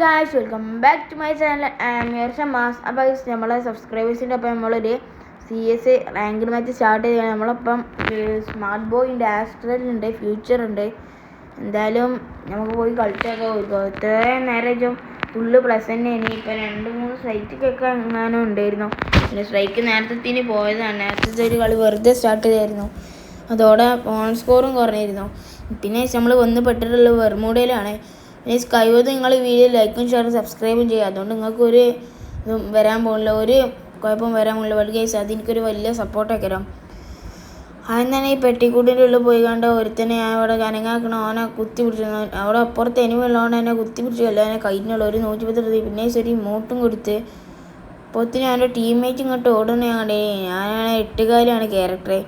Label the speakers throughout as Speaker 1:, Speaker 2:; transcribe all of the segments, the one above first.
Speaker 1: Guys welcome back to my channel and mass അപ്പോൾ നമ്മളെ സബ്സ്ക്രൈബേഴ്സിന്റെ ഒപ്പം നമ്മളൊരു C S ranked match start ചെയ്താണ് നമ്മളപ്പം സ്മാർട്ട് ബോയിന്റെ ആസ്ട്രലുണ്ട് ഫ്യൂച്ചർ ഉണ്ട് എന്തായാലും നമുക്ക് പോയി കളിച്ചൊക്കെ ഇത്രയും നേരം ഫുള്ള് പ്ലസ് തന്നെ ഇനി ഇപ്പം രണ്ട് മൂന്ന് സ്ട്രൈക്കൊക്കെ എങ്ങാനും ഉണ്ടായിരുന്നു. പിന്നെ സ്ട്രൈക്ക് നേരത്തെ പോയതാണ്. നേരത്തെ ഒരു കളി വെറുതെ സ്റ്റാർട്ട് ചെയ്തായിരുന്നു. അതോടെ പോൺ സ്കോറും കുറഞ്ഞിരുന്നു. പിന്നെ നമ്മൾ വന്ന് പെട്ടിട്ടുള്ള വെർമൂഡയിലാണ് പിന്നെ കഴിവതും നിങ്ങൾ ഈ വീഡിയോ ലൈക്കും ഷെയറും സബ്സ്ക്രൈബും ചെയ്യുക. അതുകൊണ്ട് നിങ്ങൾക്ക് ഒരു ഇതും വരാൻ പോകുന്നില്ല ഒരു കുഴപ്പം വരാൻ പോകുന്നില്ല. ബട്ട് കേസ് അതെനിക്കൊരു വലിയ സപ്പോർട്ടൊക്കെ തരാം. ആദ്യം തന്നെ ഈ പെട്ടിക്കൂട്ടിന്റെ ഉള്ളിൽ പോയി കണ്ട ഒരുത്തനെ ഞാൻ അവിടെ കനങ്ങാക്കണം ഓനെ കുത്തി പിടിച്ചു. അവിടെ അപ്പുറത്ത് എനിവുള്ളതുകൊണ്ട് എന്നെ കുത്തി പിടിച്ചു. അല്ല എന്നെ കയ്യിനുള്ള ഒരു നൂറ്റി പത്ത് രൂപ പിന്നെ ശരി മൂട്ടും കൊടുത്ത് പൊത്തിന് അവന്റെ ടീംമേറ്റ് ഇങ്ങോട്ട് ഓടുന്ന ഞാൻ കണ്ടേ. ഞാനാണ് എട്ടുകാലിയാണ് ക്യാരക്ടറെ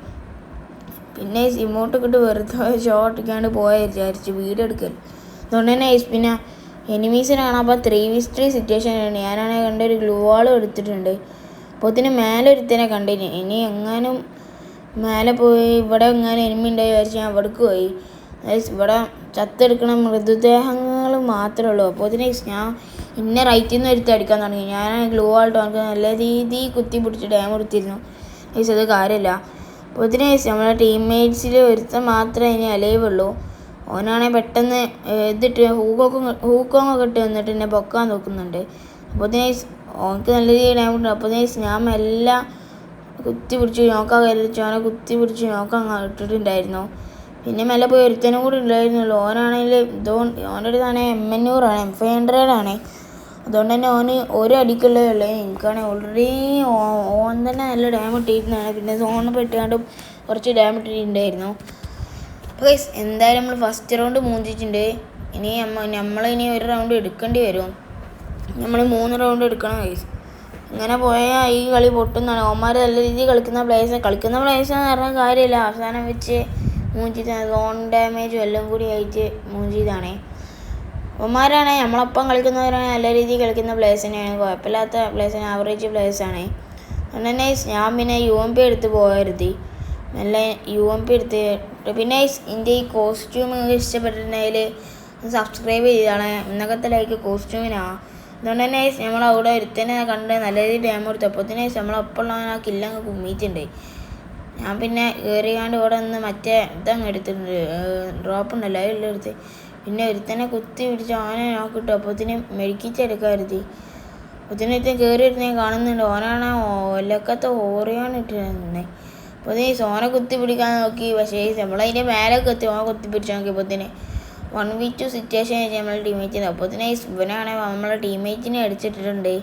Speaker 1: പിന്നെ ഇമോട്ടൊക്കെ ഇട്ട് വെറുതെ ഷോട്ടൊക്കെയാണ് പോയ വിചാരിച്ചു വീഡിയോ എടുക്കൽ അതുകൊണ്ട് തന്നെ പിന്നെ എനിമീസിനാണ് അപ്പോൾ ത്രീ വി ത്രീ സിറ്റുവേഷൻ ആണ്. ഞാനാണെങ്കിൽ കണ്ട ഒരു ഗ്ലൂ വാളും എടുത്തിട്ടുണ്ട്. അപ്പോൾ ഇതിന് മേലെ ഒരുത്തിനെ കണ്ടിന്. ഇനി എങ്ങാനും മേലെ പോയി ഇവിടെ എങ്ങാനും എനിമി ഉണ്ടായി വിചാരിച്ച് ഞാൻ അവിടേക്ക് പോയി. ഇവിടെ ചത്തെടുക്കണ മൃതദേഹങ്ങൾ മാത്രമേ ഉള്ളൂ. അപ്പോൾ ഇതിന് ഞാൻ ഇന്ന റൈറ്റിൽ നിന്ന് ഒരുത്തി അടിക്കാൻ തുടങ്ങി. ഞാൻ ഗ്ലൂ വാൾ നമുക്ക് നല്ല രീതിയിൽ കുത്തി പിടിച്ച് ഡാം എടുത്തിരുന്നു. അത് കാര്യമില്ല അപ്പോൾ ഇതിന് നമ്മളെ ടീംമേറ്റ്സിൽ ഒരുത്തൻ മാത്രമേ ഇനി അലൈവ് ഉള്ളൂ. ഓനാണെങ്കിൽ പെട്ടെന്ന് ഇതിട്ട് ഹൂക്കോക്കും ഹൂക്കോങ്ങൊക്കെ ഇട്ട് വന്നിട്ട് എന്നെ പൊക്കാൻ നോക്കുന്നുണ്ട്. അപ്പോൾ ഇതിന് ഓനക്ക് നല്ല രീതിയിൽ ഡാം ഉണ്ട് അപ്പോൾ ഞാൻ എല്ലാം കുത്തി പിടിച്ച്. നോക്കാൻ കരുതിച്ചു ഓനെ കുത്തി പിടിച്ച് നോക്കാൻ ഇട്ടിട്ടുണ്ടായിരുന്നു. പിന്നെ മെല്ലെ പോയി ഒരുത്തനും കൂടി ഉണ്ടായിരുന്നുള്ളൂ. ഓനാണെങ്കിൽ ഇതോ ഓന്റെ അടുത്താണെങ്കിൽ എം എണ്ണൂറാണ് എം ഫൈവ് ഹൺഡ്രഡ് ആണ്. അതുകൊണ്ട് തന്നെ ഓന് ഒരു അടിക്കുള്ളേ ഉള്ളൂ. എനിക്കാണെങ്കിൽ ഓൾറെഡി ഓൻ തന്നെ നല്ല ഡാം ഇട്ടിരുന്നതാണ്. പിന്നെ സോണ് പെട്ടുകൊണ്ടും കുറച്ച് ഡാം ഇട്ടിട്ടുണ്ടായിരുന്നു. അപ്പോൾ ഗൈസ് എന്തായാലും നമ്മൾ ഫസ്റ്റ് റൗണ്ട് മൂന്നിച്ചിട്ടുണ്ട് ഇനി നമ്മൾ ഇനി ഒരു റൗണ്ട് എടുക്കേണ്ടി വരും. നമ്മൾ മൂന്ന് റൗണ്ട് എടുക്കണം ഗൈസ് ഇങ്ങനെ പോയാൽ ഈ കളി പൊട്ടുന്നതാണ്. ഓമാർ നല്ല രീതിയിൽ കളിക്കുന്ന പ്ലേയേഴ്സ് കളിക്കുന്ന പ്ലേയേഴ്സ് എന്ന് പറഞ്ഞ കാര്യമില്ല അവസാനം വെച്ച് മൂഞ്ചിത് ലോൺ ഡാമേജും എല്ലാം കൂടി ആയിട്ട് മൂഞ്ചിതാണേ ഒമാരാണേ നമ്മളൊപ്പം കളിക്കുന്നവരാണ് നല്ല രീതിയിൽ കളിക്കുന്ന പ്ലേസ് തന്നെയാണ്. കുഴപ്പമില്ലാത്ത പ്ലേയേഴ്സാണ് ആവറേജ് പ്ലേയേഴ്സാണ് അതുകൊണ്ട് തന്നെ ഞാൻ പിന്നെ യു എം പി എടുത്ത് പോകരുതി നല്ല യു എം പി എടുത്ത് പിന്നെ എന്റെ ഈ കോസ്റ്റ്യൂം ഇഷ്ടപ്പെട്ടിട്ടുണ്ടെങ്കിൽ സബ്സ്ക്രൈബ് ചെയ്താണ്. ഇന്നകത്തെ ലൈക്ക് കോസ്റ്റ്യൂമിനാണ് അതുകൊണ്ട് തന്നെ നമ്മൾ അവിടെ ഒരുത്തനെ കണ്ട് നല്ല രീതിയിൽ ഡാം കൊടുത്തു തന്നെ നമ്മളൊപ്പമുള്ള ആ കില്ലങ്ങ് കുമ്മിയിട്ടുണ്ട്. ഞാൻ പിന്നെ കയറിയാണ്ട് ഇവിടെ നിന്ന് മറ്റേ ഇതങ്ങ് എടുത്തിട്ടുണ്ട്. ഡ്രോപ്പ് ഉണ്ടല്ലോ അതിലുള്ള എടുത്ത്. പിന്നെ ഒരുത്തനെ കുത്തി പിടിച്ച് അവനെ നോക്കിട്ടു അപ്പോത്തിന് മെഴുക്കിച്ചെടുക്കരുതി അപ്പോത്തിന് ഒരുത്തൻ കയറി ഒരുത്തനെ കാണുന്നുണ്ട്. ഓനാണ് ഒലക്കത്തെ ഓറിയാണ് ഇട്ടിരുന്നത്. അപ്പോൾ നീ സോനെ കുത്തി പിടിക്കാൻ നോക്കി. പക്ഷേ നമ്മളതിന്റെ മേലെ കുത്തി ഓനെ കുത്തി പിടിച്ചു നോക്കിയപ്പോത്തിന് വൺ വി ടു സിറ്റുവേഷൻ ആയിട്ട് നമ്മളെ ടീമേറ്റിന് അപ്പോൾ തന്നെ ഇവനാണ് നമ്മളെ ടീമേറ്റിനെ അടിച്ചിട്ടിട്ടുണ്ട്.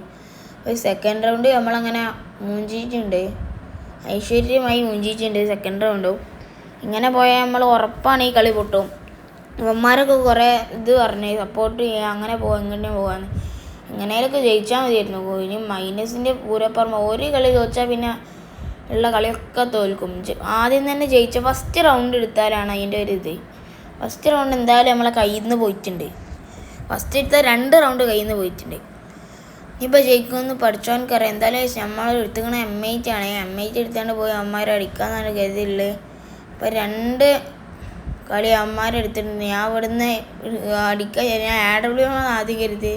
Speaker 1: ഒരു സെക്കൻഡ് റൗണ്ട് നമ്മളങ്ങനെ മൂഞ്ചിയിട്ടുണ്ട്. ഐശ്വര്യമായി മൂഞ്ചിയിട്ടുണ്ട് സെക്കൻഡ് റൗണ്ടും ഇങ്ങനെ പോയാൽ നമ്മൾ ഉറപ്പാണ് ഈ കളി പൊട്ടും. ഇവന്മാരൊക്കെ കുറേ ഇത് പറഞ്ഞ് സപ്പോർട്ട് ചെയ്യുക അങ്ങനെ പോകാം ഇങ്ങനെ പോകാന്ന് എങ്ങനെയൊക്കെ ജയിച്ചാൽ മതിയായിരുന്നു. ഇനി മൈനസിന്റെ പൂരപ്പുറമ ഒരു കളി തോച്ചാൽ പിന്നെ ഉള്ള കളിയൊക്കെ തോൽക്കും. ആദ്യം തന്നെ ജയിച്ച ഫസ്റ്റ് റൗണ്ട് എടുത്താലാണ് അതിന്റെ ഒരു ഇത്. ഫസ്റ്റ് റൗണ്ട് എന്തായാലും നമ്മളെ കയ്യിൽ നിന്ന് പോയിട്ടുണ്ട്. ഫസ്റ്റ് എടുത്ത രണ്ട് റൗണ്ട് കയ്യിൽ നിന്ന് പോയിട്ടുണ്ട്. ഇനിയിപ്പോൾ ജയിക്കുമെന്ന് പഠിച്ചോനക്കറിയാം എന്തായാലും നമ്മൾ എടുത്തുക്കണ എം ഐറ്റ് ആണ്. എം ഐറ്റ് എടുത്താണ്ട് പോയി അമ്മമാരെ അടിക്കാന്നാണ് കരുതിയുള്ളത് ഇപ്പം രണ്ട് കളി അമ്മമാരെടുത്തിട്ടുണ്ട് ഞാൻ ഇവിടുന്ന് അടിക്കാൻ ഞാൻ ആ ഡബ്ല്യു ആണ് ആദ്യം കരുതി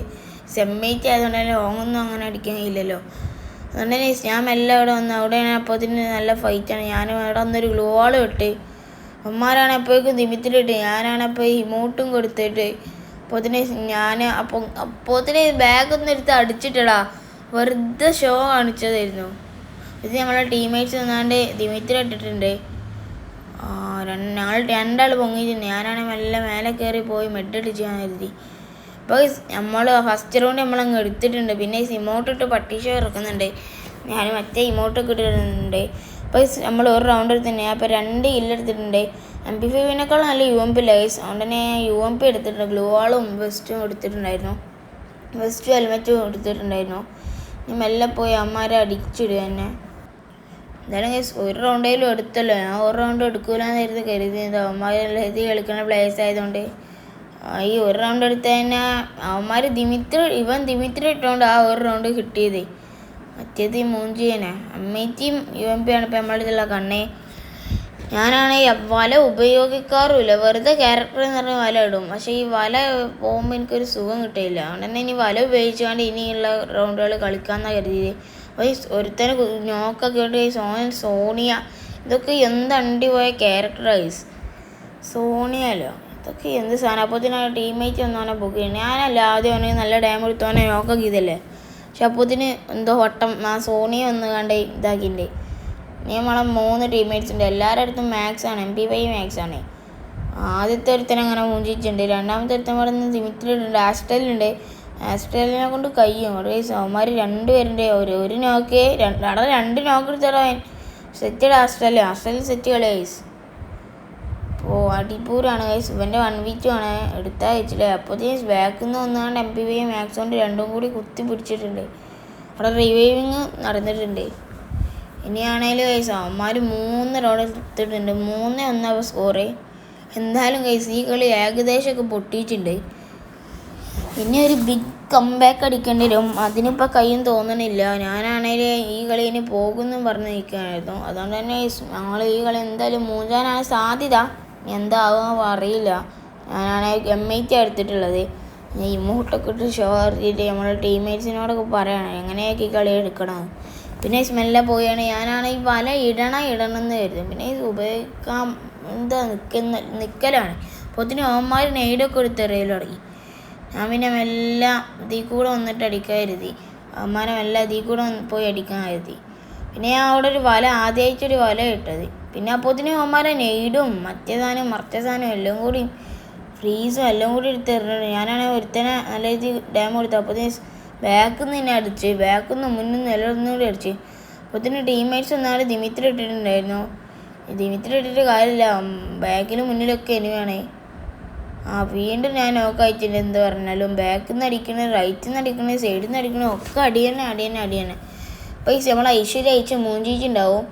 Speaker 1: സെമ്മേറ്റ് ആയതുകൊണ്ട് ലോങ്ങൊന്നും അങ്ങനെ അടിക്കാൻ കഴിയില്ലല്ലോ. അതുകൊണ്ട് ഞാൻ മെല്ലെ അവിടെ വന്നു അവിടെ അപ്പോൾ ഇതിന് നല്ല ഫൈറ്റാണ് ഞാൻ അവിടെ വന്നൊരു ഗ്ലൂ ഇട്ട്. അമ്മമാരാണ് അപ്പോഴേക്കും ദിമിത്തിലിട്ട് ഞാനാണപ്പോൾ ഇമോട്ടും കൊടുത്തിട്ട്. അപ്പോൾ അതിന് ഞാൻ അപ്പോൾ അപ്പോത്തിന് ബാഗ് എടുത്ത് അടിച്ചിട്ടടാ. വെറുതെ ഷോ കാണിച്ചതായിരുന്നു. ഇത് നമ്മളെ ടീംമേറ്റ്സ് നിന്നാണ്ട് ദിമിത്തിലിട്ടിട്ടുണ്ട് ഞങ്ങൾ രണ്ടാൾ പൊങ്ങിയിട്ടുണ്ട്. ഞാനാണെങ്കിൽ മെല്ലെ മേലെ കയറി പോയി മെഡടിച്ച് ഞാൻ കരുതി. അപ്പോൾ നമ്മൾ ഫസ്റ്റ് റൗണ്ട് നമ്മൾ അങ്ങ് എടുത്തിട്ടുണ്ട്. പിന്നെ ഇമോട്ട് ഇട്ട് പട്ടീഷ ഇറക്കുന്നുണ്ട്. ഞാൻ മറ്റേ ഇമോട്ടൊക്കെ ഇട്ടിട്ടുണ്ട്. അപ്പോൾ നമ്മൾ ഒരു റൗണ്ട് എടുത്തിട്ടുണ്ട്. അപ്പോൾ രണ്ട് ഇല്ലെടുത്തിട്ടുണ്ട് എം പി ഫൈവിനേക്കാൾ നല്ല യു എം പി ലൈസ് അതുകൊണ്ട് തന്നെ യു എം പി എടുത്തിട്ടുണ്ട്. ഗ്ലൂ വാളും വെസ്റ്റും എടുത്തിട്ടുണ്ടായിരുന്നു. വെസ്റ്റും ഹെൽമെറ്റും എടുത്തിട്ടുണ്ടായിരുന്നു. ഇനി മെല്ലെ പോയി അമ്മമാരെ അടിച്ചിടുക തന്നെ. എന്തായാലും ഗൈസ് ഒരു റൗണ്ടേലും എടുത്തല്ലോ. ഞാൻ ഒരു റൗണ്ട് എടുക്കൂലെന്ന് കരുതി കരുതിയത്. അമ്മമാരെ കളിക്കുന്ന പ്ലേയേഴ്സ് ആയതുകൊണ്ട്. ഈ ഒരു റൗണ്ട് എടുത്ത് തന്നെ അവന്മാർ ദിമിത്രി ഇവൻ ദിമിത്രി ഇട്ടുകൊണ്ട് ആ ഒരു റൗണ്ട് കിട്ടിയത്. മറ്റേത് ഈ മൂഞ്ചിയനെ അമ്മയ്ക്കും യു എം പി ആണ് ഇപ്പം ഇതുള്ള കണ്ണേ. ഞാനാണെങ്കിൽ വല ഉപയോഗിക്കാറുമില്ല. വെറുതെ ക്യാരക്ടർ എന്ന് പറഞ്ഞാൽ വല ഇടും. പക്ഷേ ഈ വല പോകുമ്പോൾ എനിക്കൊരു സുഖം കിട്ടിയില്ല. അതുകൊണ്ട് തന്നെ ഇനി വല ഉപയോഗിച്ചുകൊണ്ട് ഇനിയുള്ള റൗണ്ടുകൾ കളിക്കാമെന്നാണ് കരുതിയത്. ഈ ഒരുത്തനെ നോക്കൊക്കെ ഉണ്ട് ഈ സോന സോണിയ ഇതൊക്കെ എന്തണ്ടി പോയ ക്യാരക്ടറൈസ് സോണിയല്ലോ ഇതൊക്കെ എന്ത് സാധനം? അപ്പോഴത്തേന് ടീമേറ്റ് വന്നവനെ ബുക്ക് ഞാനല്ല ആദ്യം അവന് നല്ല ഡാം എടുത്തവനെ നോക്കൊക്കെ ചെയ്തല്ലേ പക്ഷെ അപ്പോഴത്തേന് എന്തോ വട്ടം ആ സോണിയ വന്ന് കണ്ട് ഇതാക്കിന്റെ നീ നമ്മളെ മൂന്ന് ടീമേറ്റ്സ് ഉണ്ട്. എല്ലാവരുടെ അടുത്തും മാക്സ് ആണ് എം പി വൈ മാക്സ് ആണ്. ആദ്യത്തെ ഒരുത്തൻ അങ്ങനെ മൂഞ്ചിച്ചിട്ടുണ്ട്. രണ്ടാമത്തെ ഒരുത്തൻ ഇവിടെ നിന്ന് സിമിറ്റിലുണ്ട് ആസ്റ്റലിലുണ്ട്. കൊണ്ട് കയ്യും അവിടെ രണ്ട് രണ്ടുപേരുണ്ട്. ഒരു ഒരു നോക്ക് അവിടെ രണ്ട് നോക്ക് എടുത്തവൻ. സെറ്റ് ആസ്ട്രേലിയ ആസ്റ്റലിൽ സെറ്റ് കളി ഗൈസ് ഓ അടിപൂരാണ് ഗൈസ് ഇവന്റെ വൺ വീക്ക് ആണ്. എടുത്താൽ അയച്ചില്ലേ അപ്പോഴത്തേക്കും ബാക്കിൽ നിന്ന് വന്നാണ്ട് എം പി വി മാക്സ് കൊണ്ട് രണ്ടും കൂടി കുത്തി പിടിച്ചിട്ടുണ്ട്. അവിടെ റിവൈവിങ് നടന്നിട്ടുണ്ട്. ഇനിയാണേലും ഗൈസ് അവന്മാർ മൂന്ന് റോഡ് എടുത്തിട്ടുണ്ട്. മൂന്ന് ഒന്നാണ് സ്കോറ് എന്തായാലും ഗൈസ് ഈ കളി ഏകദേശമൊക്കെ പൊട്ടിയിട്ടുണ്ട്. ഇനി ഒരു ബിഗ് കംബാക്ക് അടിക്കേണ്ടി വരും. അതിനിപ്പോൾ കയ്യും തോന്നണില്ല. ഞാനാണെങ്കിൽ ഈ കളി ഇനി പോകുമെന്നും പറഞ്ഞ് നിൽക്കുകയായിരുന്നു അതുകൊണ്ട് തന്നെ ഞങ്ങൾ ഈ കളി എന്തായാലും മൂഞ്ചാനാണ് സാധ്യത എന്താകുമോ അറിയില്ല. ഞാനാണെങ്കിൽ എം ഐ ടി എടുത്തിട്ടുള്ളത്. ഇമോട്ടൊക്കെ ഇട്ട് ഷോ ഇറക്കിയിട്ട് നമ്മുടെ ടീംമേറ്റ്സിനോടൊക്കെ പറയണം എങ്ങനെയൊക്കെ ഈ കളി എടുക്കണം പിന്നെ സ്മെല്ലെ പോയാണ് ഞാനാണെങ്കിൽ വല ഇടണം ഇടണം എന്ന് കരുതും പിന്നെ ഇത് ഉപയോഗിക്കാൻ എന്താ നിൽക്കുന്ന നിൽക്കലാണ് അപ്പോൾ ഒത്തിരി അവന്മാർ നെയ്ഡൊക്കെ എടുത്തെറിയൽ തുടങ്ങി. ഞാൻ പിന്നെ മെല്ലെ ഇതിൽ കൂടെ വന്നിട്ട് അടിക്കാൻ കരുതി. അവന്മാരെ മെല്ലെ ഇതിൽ കൂടെ പോയി അടിക്കാൻ കരുതി. പിന്നെ അവിടെ ഒരു വല ആദ്യമായിട്ടൊരു വല ഇട്ടത്. പിന്നെ അപ്പോത്തിന് അവന്മാരെ നെയ്ഡും മറ്റേ സാധനം മറച്ച സാധനം എല്ലാം കൂടി ഫ്രീസും എല്ലാം കൂടി എടുത്ത് തരുന്നുണ്ട് ഞാനാണെങ്കിൽ ഒരുത്തനെ നല്ല രീതിയിൽ ഡാം കൊടുത്തു അപ്പോഴത്തേന് ബാക്കിൽ നിന്ന് തന്നെ അടിച്ച് ബാക്കിൽ നിന്ന് മുന്നിൽ നിന്ന് എല്ലായിടത്തും കൂടി അടിച്ച്. അപ്പോഴത്തേന് ടീംമേറ്റ്സ് ഒന്നാൾ ദിമിത്രി ഇട്ടിട്ടുണ്ടായിരുന്നു. ദിമിത്രി ഇട്ടിട്ട് കാര്യമില്ല. ബാക്കിന് മുന്നിലൊക്കെ എനിവാണേ ആ വീണ്ടും ഞാൻ നോക്ക് അയച്ചിട്ട് എന്ത് പറഞ്ഞാലും ബാക്കിൽ നിന്ന് അടിക്കണേ റൈറ്റിൽ നിന്ന് അടിക്കണേ സൈഡിൽ നിന്ന് അടിക്കണേ ഒക്കെ അടി തന്നെ അടി തന്നെ അടി തന്നെ അപ്പോൾ ഈ നമ്മൾ ഐശ്വര്യ അയച്ച് മൂഞ്ചിച്ചുണ്ടാവും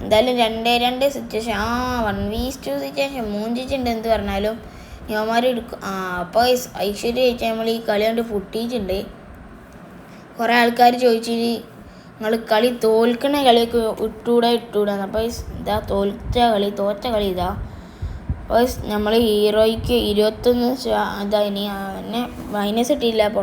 Speaker 1: എന്തായാലും രണ്ടേ രണ്ട് സിറ്റുവേഷൻ ആ വൺ വീസ് ടു സിറ്റുവേഷൻ മൂഞ്ചിച്ചിട്ടുണ്ട് എന്ത് പറഞ്ഞാലും. യുവമാർ എടുക്കും. ആ അപ്പോൾ ഐശ്വര്യ അയച്ച നമ്മൾ ഈ കളി കൊണ്ട് പൊട്ടിയിട്ടുണ്ട്. കുറേ ആൾക്കാർ ചോദിച്ചിട്ട് നിങ്ങൾ കളി തോൽക്കണ കളിയൊക്കെ ഇട്ടൂടെ ഇട്ടൂടാന്ന് അപ്പോൾ ഇതാ തോൽച്ച കളി? തോറ്റ കളി ഇതാ. അപ്പോൾ നമ്മൾ ഹീറോയ്ക്ക് ഇരുപത്തൊന്ന് ഇതാ ഇനി അവനെ മൈനസ് ഇട്ടില്ല. പൊ